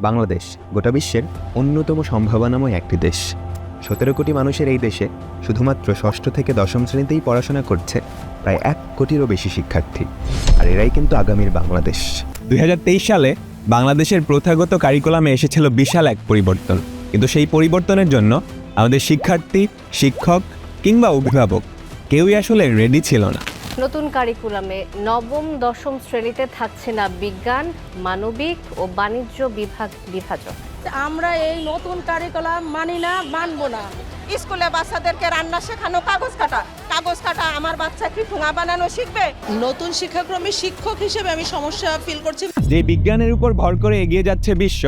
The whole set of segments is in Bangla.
বাংলাদেশ গোটা বিশ্বের অন্যতম সম্ভাবনাময় একটি দেশ। সতেরো কোটি মানুষের এই দেশে শুধুমাত্র ষষ্ঠ থেকে দশম শ্রেণীতেই পড়াশোনা করছে প্রায় এক কোটিরও বেশি শিক্ষার্থী। আর এরাই কিন্তু আগামীর বাংলাদেশ। দুই হাজার তেইশ সালে বাংলাদেশের প্রথাগত কারিকুলামে এসেছিল বিশাল এক পরিবর্তন। কিন্তু সেই পরিবর্তনের জন্য আমাদের শিক্ষার্থী, শিক্ষক কিংবা অভিভাবক কেউই আসলে রেডি ছিল না। নতুন কারিকুলামে নবম দশম শ্রেণীতে থাকছে না বিজ্ঞান মানবিক ও বাণিজ্য বিভাগ বিভাজন। আমরা এই নতুন কারিকুলাম মানি না মানবো না। স্কুলে বাচ্চাদেরকে রান্না শেখানো কাগজ কাটা। কাগজ কাটা আমার বাচ্চা কি ঠুঙা বানানো শিখবে? নতুন শিক্ষাক্রমে শিক্ষক হিসেবে আমি সমস্যা ফিল করছি। যে বিজ্ঞানের উপর ভর করে এগিয়ে যাচ্ছে বিশ্ব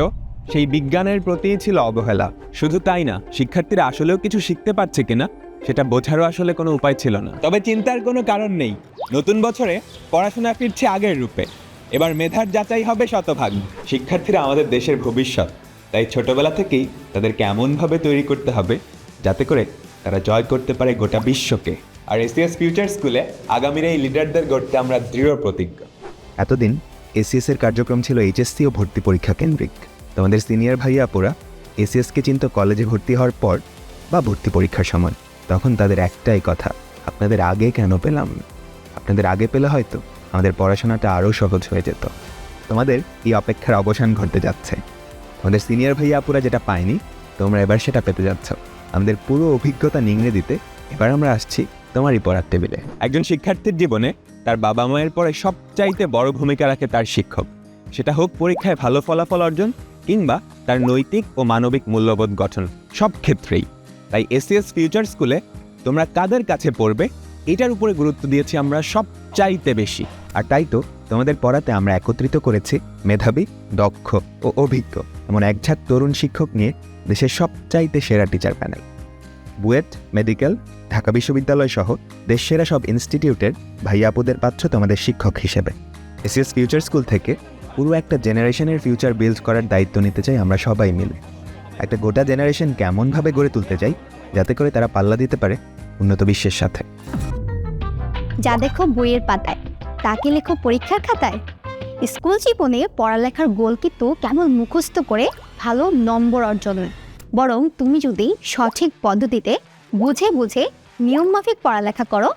সেই বিজ্ঞানের প্রতিই ছিল অবহেলা। শুধু তাই না শিক্ষার্থীরা আসলেও কিছু শিখতে পারছে কিনা? সেটা বোঝারও আসলে কোনো উপায় ছিল না। তবে চিন্তার কোনো কারণ নেই। নতুন বছরে পড়াশোনা ফিরছে আগের রূপে। এবার মেধার যাচাই হবে শতভাগ। শিক্ষার্থীরা আমাদের দেশের ভবিষ্যৎ। তাই ছোটবেলা থেকেই তাদেরকে এমনভাবে তৈরি করতে হবে, যাতে করে তারা জয় করতে পারে গোটা বিশ্বকে। আর এসিএস ফিউচার স্কুলে আগামীর এই লিডারদের গড়তে আমরা দৃঢ় প্রতিজ্ঞ। এতদিন এসিএস এর কার্যক্রম ছিল এইচএসসি ও ভর্তি পরীক্ষা কেন্দ্রিক। তোমাদের সিনিয়র ভাইয়া আপুরা এসিএসকে চিন্ত কলেজে ভর্তি হওয়ার পর বা ভর্তি পরীক্ষার সময়। তখন তাদের একটাই কথা, আপনাদের আগে কেন পেলাম? আপনাদের আগে পেলে হয়তো আমাদের পড়াশোনাটা আরও সহজ হয়ে যেত। তোমাদের এই অপেক্ষার অবসান ঘটতে যাচ্ছে। আমাদের সিনিয়র ভাইয়া আপুরা যেটা পায়নি, তোমরা এবার সেটা পেতে যাচ্ছ। আমাদের পুরো অভিজ্ঞতা নিংড়ে দিতে এবার আমরা আসছি তোমারই পড়ার টেবিলে। একজন শিক্ষার্থীর জীবনে তার বাবা মায়ের পরে সবচাইতে বড় ভূমিকা রাখে তার শিক্ষক। সেটা হোক পরীক্ষায় ভালো ফলাফল অর্জন কিংবা তার নৈতিক ও মানবিক মূল্যবোধ গঠন, সব ক্ষেত্রেই। তাই এসিএস ফিউচার স্কুলে তোমরা কাদের কাছে পড়বে? এটার উপরে গুরুত্ব দিয়েছি আমরা সবচাইতে বেশি। আর তাই তো তোমাদের পড়াতে আমরা একত্রিত করেছি মেধাবী, দক্ষ ও অভিজ্ঞ, এমন একঝাঁক তরুণ শিক্ষক নিয়ে দেশের সবচাইতে সেরা teacher panel BUET, medical, Dhaka বিশ্ববিদ্যালয় সহ দেশ সেরা সব ইনস্টিটিউটের ভাইয়া আপুদের পাচ্ছ তোমাদের শিক্ষক হিসেবে। এসিএস ফিউচার স্কুল থেকে পুরো একটা জেনারেশনের ফিউচার বিল্ড করার দায়িত্ব নিতে চাই আমরা সবাই মিলে। একটা গোটা জেনারেশন কেমনভাবে গড়ে তুলতে চাই, যাতে করে তারা পাল্লা দিতে পারে উন্নত বিশ্বের সাথে। যা দেখো বইয়ের পাতায় তাকে লেখো পরীক্ষার খাতায়? স্কুল জীবনে পড়ালেখার গোল কিন্তু কেমন মুখস্থ করে ভালো নম্বর অর্জন বরং তুমি যদি সঠিক পদ্ধতিতে বুঝে বুঝে নিয়মমাফিক পড়ালেখা করো,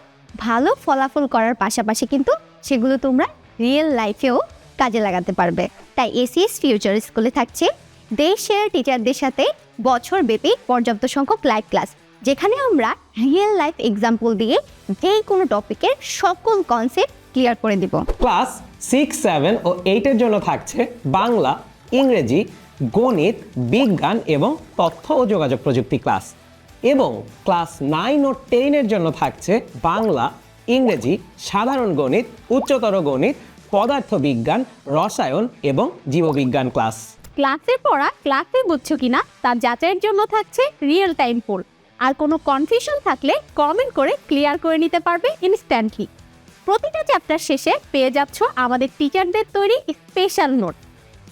ভালো ফলাফল করার পাশাপাশি কিন্তু সেগুলো তোমরা রিয়েল লাইফেও কাজে লাগাতে পারবে। তাই এসিএস ফিউচার স্কুলে থাকছে দেশ সেরা টিচারদের সাথে বছরব্যাপী পর্যাপ্ত সংখ্যক লাইভ ক্লাস যেখানে আমরা রিয়েল লাইফ এক্সাম্পল দিয়ে যে কোনো টপিকের সকল কনসেপ্ট ক্লিয়ার করে দেব। ক্লাস সিক্স সেভেন ও এইটের জন্য থাকছে বাংলা, ইংরেজি, গণিত, বিজ্ঞান এবং তথ্য ও যোগাযোগ প্রযুক্তি ক্লাস এবং ক্লাস নাইন ও টেনের জন্য থাকছে বাংলা, ইংরেজি, সাধারণ গণিত, উচ্চতর গণিত, পদার্থবিজ্ঞান, রসায়ন এবং জীববিজ্ঞান ক্লাস ক্লাসের পড়া ক্লাসে বুঝছ কিনা? তা যাচাইয়ের জন্য থাকছে রিয়েল টাইম পোল আর কোনো কনফিউশন থাকলে কমেন্ট করে ক্লিয়ার করে নিতে পারবে ইনস্ট্যান্টলি প্রতিটা চ্যাপ্টার শেষে পেয়ে যাচ্ছ আমাদের টিচারদের তৈরি স্পেশাল নোট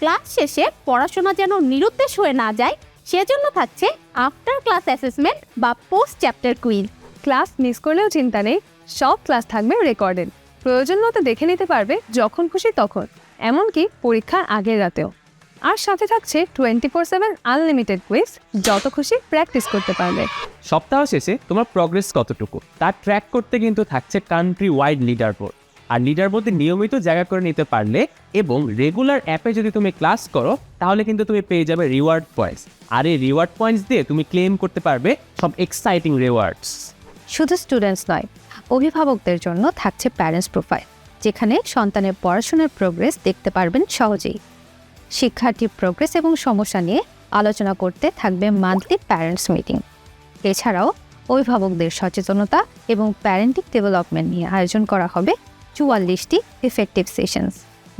ক্লাস শেষে পড়াশোনা যেন নিরুদ্দেশ হয়ে না যায়, সেজন্য থাকছে আফটার ক্লাস অ্যাসেসমেন্ট বা post chapter quiz class miss করলেও চিন্তা নেই, সব ক্লাস থাকবে রেকর্ডেড প্রয়োজন মতো দেখে নিতে পারবে যখন খুশি তখন। এমনকি পরীক্ষার আগের রাতেও। আর সাথে থাকছে twenty four seven unlimited quiz যত খুশি প্র্যাকটিস করতে পারবে। সপ্তাহ শেষে তোমার প্রগ্রেস কতটুকু? তা ট্র্যাক করতে কিন্তু থাকছে কান্ট্রি ওয়াইড লিডার বোর্ড আর লিডার বোর্ডে নিয়মিত জায়গা করে নিতে পারলে এবং রেগুলার অ্যাপে যদি তুমি ক্লাস করো তাহলে কিন্তু তুমি পেয়ে যাবে রিওয়ার্ড পয়েন্টস আর এই রিওয়ার্ড পয়েন্টস দিয়ে তুমি ক্লেম করতে পারবে সব এক্সাইটিং রিওয়ার্ডস শুধু স্টুডেন্টস নয় অভিভাবকদের জন্য থাকছে প্যারেন্টস প্রোফাইল যেখানে সন্তানের পড়াশোনার প্রোগ্রেস দেখতে পারবেন সহজেই। শিক্ষার্থীর প্রোগ্রেস এবং সমস্যা নিয়ে আলোচনা করতে থাকবে মান্থলি প্যারেন্টস মিটিং এছাড়াও অভিভাবকদের সচেতনতা এবং প্যারেন্টিং ডেভেলপমেন্ট নিয়ে আয়োজন করা হবে চুয়াল্লিশটি ইফেক্টিভ সেশনস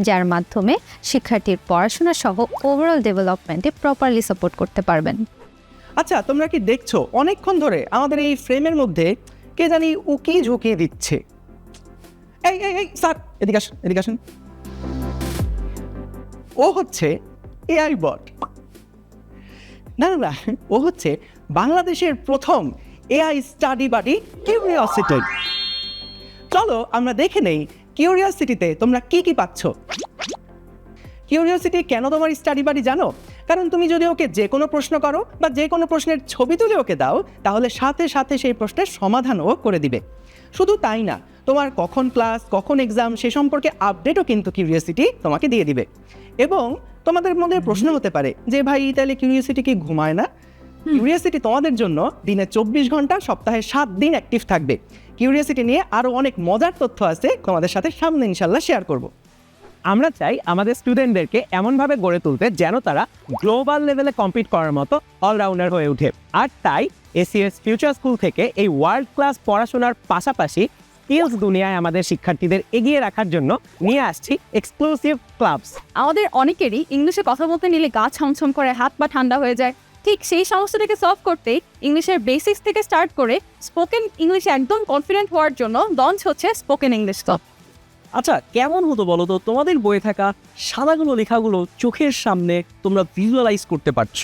যার মাধ্যমে শিক্ষার্থীর পড়াশোনা সহ ওভারঅল ডেভেলপমেন্টে প্রপারলি সাপোর্ট করতে পারবেন। আচ্ছা তোমরা কি দেখছ? অনেকক্ষণ ধরে আমাদের এই ফ্রেমের মধ্যে কে জানি উকি ঝুঁকিয়ে দিচ্ছে। এই এই এই, স্যার, এদিকে আসুন এদিকে আসুন। ও হচ্ছে এআই বট। না না না, ও হচ্ছে বাংলাদেশের প্রথম এআই স্টাডি বাডি কিউরিয়াসিটি চলো আমরা দেখে নেই কিউরিয়াসিটিতে তোমরা কি কি পাচ্ছ। কিউরিয়াসিটি কেন তোমার স্টাডি বাড়ি জানো? কারণ তুমি যদি ওকে যে কোনো প্রশ্ন করো বা যে কোনো প্রশ্নের ছবি তুলে ওকে দাও, তাহলে সাথে সাথে সেই প্রশ্নের সমাধানও করে দিবে। শুধু তাই না, তোমার কখন ক্লাস, কখন এক্সাম সে সম্পর্কে আপডেটও কিন্তু কিউরিয়াসিটি তোমাকে দিয়ে দিবে। এবং তোমাদের মধ্যে প্রশ্ন হতে পারে যে ভাই তাহলে কিউরিয়াসিটি কি ঘুমায় না? কিউরিয়াসিটি তোমাদের জন্য দিনে চব্বিশ ঘণ্টা সপ্তাহে সাত দিন অ্যাক্টিভ থাকবে। কিউরিয়াসিটি নিয়ে আরও অনেক মজার তথ্য আছে তোমাদের সাথে সামনে ইনশাল্লাহ শেয়ার করব। আমরা চাই আমাদের স্টুডেন্টদেরকে এমনভাবে গড়ে তুলতে যেন তারা গ্লোবাল লেভেলে কম্পিট করার মতো অলরাউন্ডার হয়ে ওঠে। আর তাই এসিএস ফিউচার স্কুল থেকে এই ওয়ার্ল্ড ক্লাস পড়াশোনার পাশাপাশি স্কিলস দুনিয়ায় আমাদের শিক্ষার্থীদের এগিয়ে রাখার জন্য নিয়ে আসছি এক্সক্লুসিভ ক্লাবস আমাদের অনেকেরই ইংলিশে কথা বলতে নিলে গা ছমছম করে হাত পা ঠান্ডা হয়ে যায়। ঠিক সেই সমস্যাটাকে সলভ করতে ইংলিশের বেসিক্স থেকে স্টার্ট করে স্পোকেন ইংলিশে একদম কনফিডেন্ট হওয়ার জন্য লঞ্চ হচ্ছে স্পোকেন ইংলিশ ক্লাব আচ্ছা কেমন হতো বলো তো? তোমাদের বইয়ে থাকা সাদাগুলো লেখাগুলো চোখের সামনে তোমরা ভিজুয়ালাইজ করতে পারছ।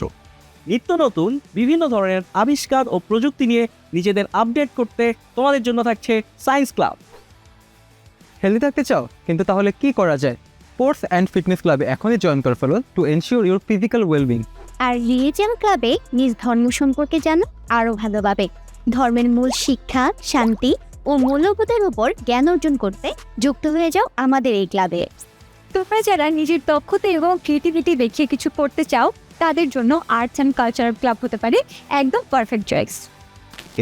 নিত্য নতুন বিভিন্ন ধরনের আবিষ্কার ও প্রযুক্তি নিয়ে নিজেদের আপডেট করতে তোমাদের জন্য থাকছে সায়েন্স ক্লাব হেলদি থাকতে চাও কিন্তু তাহলে কি করা যায়? স্পোর্টস অ্যান্ড ফিটনেস ক্লাবে এখনই জয়েন করে ফেলো to ensure your physical wellbeing R religion ক্লাবে নিজ ধর্ম সম্পর্কে জানো আরও ভালোভাবে ধর্মের মূল শিক্ষা শান্তি ও মূল্যবোধের উপর জ্ঞান অর্জন করতে যুক্ত হয়ে যাও আমাদের এই ক্লাবে তোমরা যারা নিজের দক্ষতা এবং ক্রিয়েটিভিটি দেখিয়ে কিছু করতে চাও তাদের জন্য আর্টস অ্যান্ড কালচারাল ক্লাব হতে পারে একদম perfect choice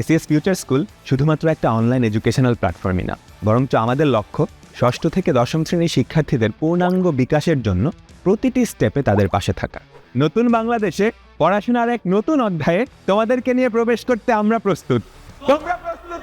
ACS future school শুধুমাত্র একটা অনলাইন এডুকেশনাল প্ল্যাটফর্মই না, বরঞ্চ আমাদের লক্ষ্য ষষ্ঠ থেকে দশম শ্রেণির শিক্ষার্থীদের পূর্ণাঙ্গ বিকাশের জন্য প্রতিটি স্টেপে তাদের পাশে থাকা। নতুন বাংলাদেশে পড়াশোনার এক নতুন অধ্যায়ে তোমাদেরকে নিয়ে প্রবেশ করতে আমরা প্রস্তুত। তোমরা প্রস্তুত